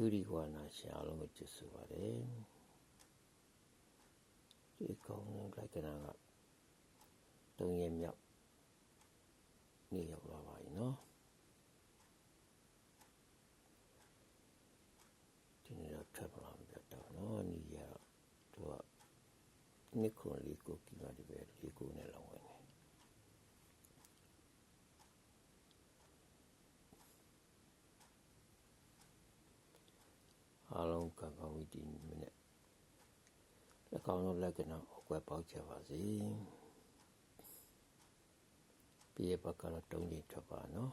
ဒုရိဝါနာရှင်အားလုံးကိုကျေးဇူးပါတယ်ဒီကောင်းတဲ့လိုက်ကနာကတုံးရမြောက်နေ့ရောက်လာပါပြီနော်ဒီနေ့တော့ထပ်လာမပြတော့နော်ညီရတော့သူကနိခွန်လေးကိုကြည့်ပါဒီပဲလေးကိုနဲ့လောင်းဝင်နေ အားလုံးကံကောင်း ပြီးဒီမိနစ်လက်ကောင်းလုံးလက်ကနာအကွက်ပေါက်ချပါစေပြေဘက်ကတော့တုံးကြီးထွက်ပါနော်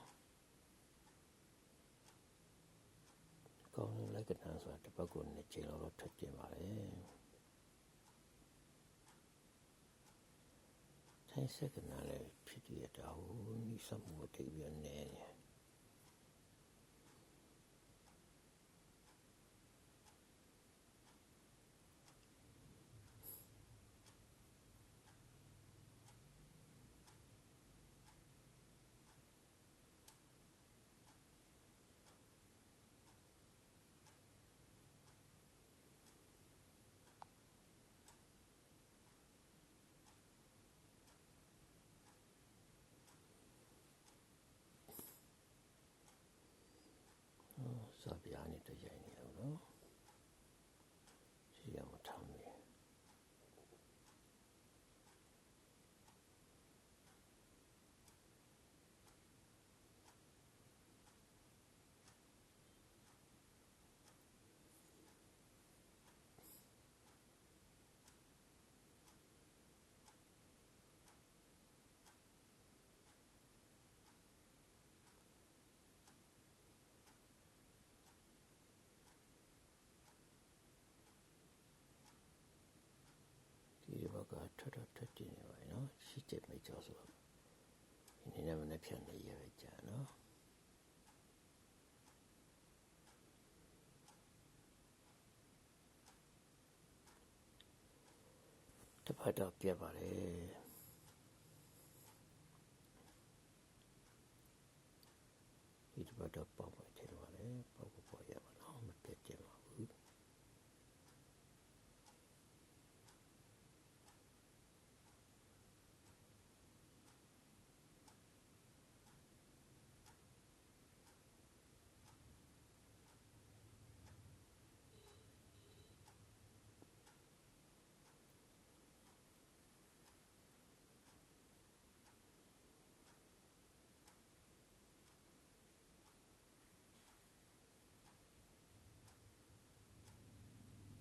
ကောင်းလုံးလက်ကနာဆိုတာတစ်ပတ်ကိုနှစ်ချိန်လောက်တော့ထွက်ကျင်ပါလေထိုင်စက်ကနာလည်းဖြစ်ရတာဟိုနိစမှုတိတ်ပြနေနေစာပြားနဲ့တရိုက်နေအောင်နော်ရှိရမထမ်းဘူးဒီဒီဘ က်ကထွက်ထွက်ထွက်တည်နေပါနော်ရှိချက်မိတ်ကြောဆိုတော့ဒီနေ့လည်းမနေ့ဖြန်နေရပဲကြာနော်တပတ်တော့ပြတ်ပါလေဒီတပတ်တော့ပေါ့ပဲထင်ပါလေပေါ့